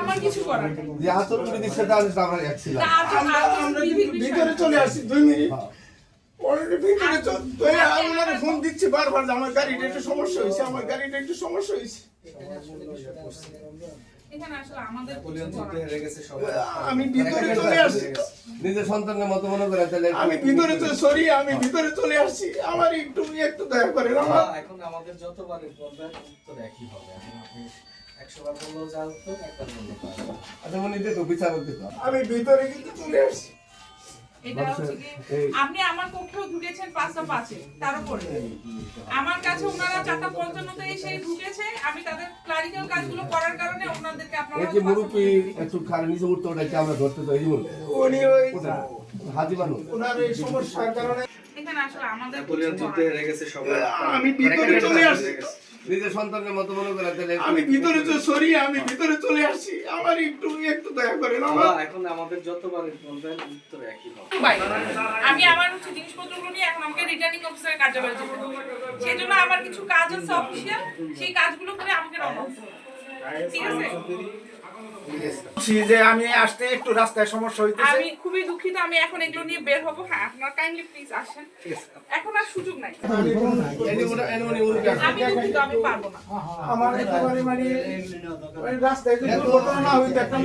আমার কিছু করার যে আচর করে দিচ্ছে তার আমরা এক ছিলাম। আমরা আমরা কিন্তু বিষয়। ভিতরে চলে আসছি দুই মিনিট। অলরেডি ভিতরে চল- আপনারা ফোন দিচ্ছি বারবার আমার গাড়িটা একটু সমস্যা হয়েছে আমার গাড়িটা একটু সমস্যা হয়েছে। আমি ভিতরে চলে আসছি। নিজের সন্তানের মতো মনে করে তাহলে আমি ভিতরে তো সরি আমি ভিতরে চলে আসছি। আমার একটু একটু দয়া করেন আমার হ্যাঁ, এখন আমাদের যতবার বলবেন উত্তর একই হবে। আপনি একশো বললেও যা উত্তর একবার বললেও আচ্ছা মনে দিত বিচার করতে আমি ভিতরে কিন্তু চলে আসছি। এটা হচ্ছে আপনি আমার কক্ষেও ঢুকেছেন পাঁচটা পাঁচে তার উপরে। আমার কাছে ওনারা চারটা পঞ্চান্নতে এসে ঢুকেছে আমি তাদের ক্লারিক্যাল কাজগুলো করার কারণে ওনাদেরকে আপনারা এই যে মুরুব্বী একটু খারাপ নিচে উঠতে ওটাকে আমরা ধরতে চাই উনি ওই হাজি মানুষ ওনার এই সমস্যার কারণে আমি ভিতরে চলে আসছি। নিজের সন্তানের মতো মনে করে তাহলে আমি ভিতরে তো সরি আমি ভিতরে চলে আসছি। আমার একটু একটু দয়া হ্যাঁ, এখন আমাদের যতবারই বলবেন উত্তর একই হবে। আমি আমার হচ্ছে জিনিসপত্রগুলো নিয়ে এখন আমাকে রিটার্নিং অফিসারের কার্যালয়ে যেতে হবে। সেই জন্য আমার কিছু কাজ আছে অফিসিয়াল সেই কাজগুলো করে আমাকে রওনা হতে হবে। ঠিক আছে? যে আমি আসতে একটু রাস্তায় সমস্যা হইতেছে। আমি খুবই দুঃখিত আমি এখন এগুলো নিয়ে বের হব। হ্যাঁ আপনার কাইন্ডলি প্লিজ আসেন। এখন আর সুযোগ নাই। আমি দুঃখিত আমি পারব না। আমার একেবারে মানে ওই রাস্তায় হইতো একটা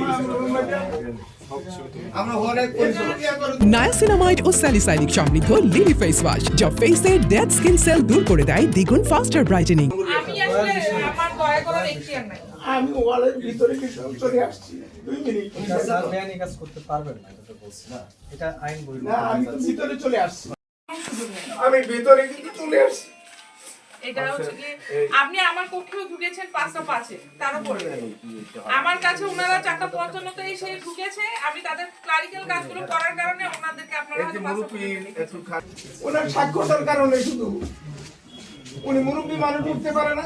নায়াসিনামাইড ও স্যালিসাইনিক সমৃদ্ধ লিলি ফেস ওয়াশ যা ফেসের ডেড স্কিন সেল দূর করে দেয় দ্বিগুণ ফাস্টার ব্রাইটেনিং আমি আসলে আমি ওয়ালের ভিতরে কিছু চলে আসছি? দুই মিনিট। স্যার বেআইনি কাজ করতে পারবেন না এটা বলছি না। এটা আইন বহির্ভূত না আমি তো ভিতরে চলে আসছি। আমি ভিতরে কিন্তু চলে আসছি। এটা হচ্ছে কি আপনি আমার কক্ষেও ঢুকেছেন পাঁচটা পাঁচে তার উপরে আমার কাছে ওনারা চারটা পঞ্চান্নতে এসে ঢুকেছে আমি তাদের ক্লারিক্যাল কাজগুলো করার কারণে ওনাদেরকে আপনারা হয়তো ওনার সাক্ষরতার কারণে শুধু উনি মুরব্বী মানুষ উঠতে পারে না।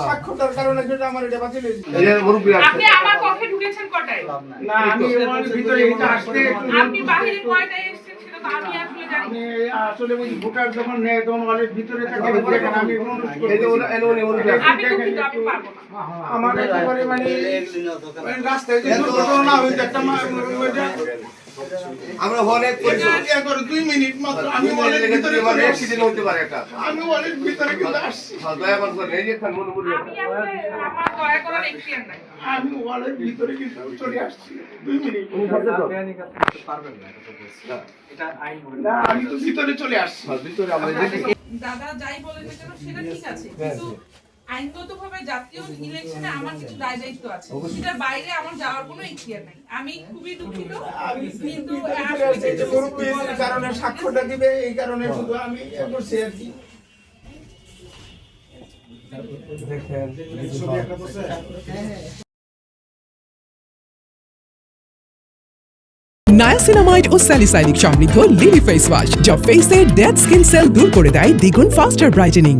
সাক্ষরতার কারণে যেটা আমার এটা বাতিল হয়েছে। আপনি আমার কক্ষে ঢুকেছেন কটায়? না আমি ভিতরে আসতে আপনি বাহিরে কয়টায় এসেছেন সেটা তো আমি আসলে জানি আসলে ওই ভোটার যখন নেয় তখন ভিতরে থাকে আমি। আমি দুঃখিত আমি পারব না। আমার একেবারে মানে রাস্তায় দুর্ঘটনা একটা আমরা অনেক পরিশ্রম করে দুই মিনিট মাত্র। আমি ওয়ালের ভিতরে অ্যাক্সিডেন্ট হতে পারে একটা। আমি ওয়ালের ভিতরে কিন্তু আসছি। হ্যাঁ, দয়া করে। এই যে খান মুরুব্বী আমি ওয়ালের ভিতরে কিন্তু চলে আসছি। দুই মিনিট। পারবেন না এটা তো বলছি। না এটা আইন না আমি তো ভিতরে চলে আসছি। হ্যাঁ, ভিতরে আমরা দাদা যাই বলেন সেটা ঠিক আছে। কিন্তু আইনগতভাবে জাতীয় ইলেকশনে আমার কিছু দায় দায়িত্ব আছে। সেটার বাইরে আমার যাওয়ার কোনো ইখতিয়ার নাই। আমি খুবই দুঃখিত কিন্তু কারণে স্বাক্ষরটা দিবে এই কারণে শুধু আমি করছি আর কি নায়াসিনামাইড ও স্যালিসাইনিক সমৃদ্ধ লিলি ফেস ওয়াশ যা ফেসের ডেড স্কিন সেল দূর করে দেয় দ্বিগুণ ফাস্টার ব্রাইটেনিং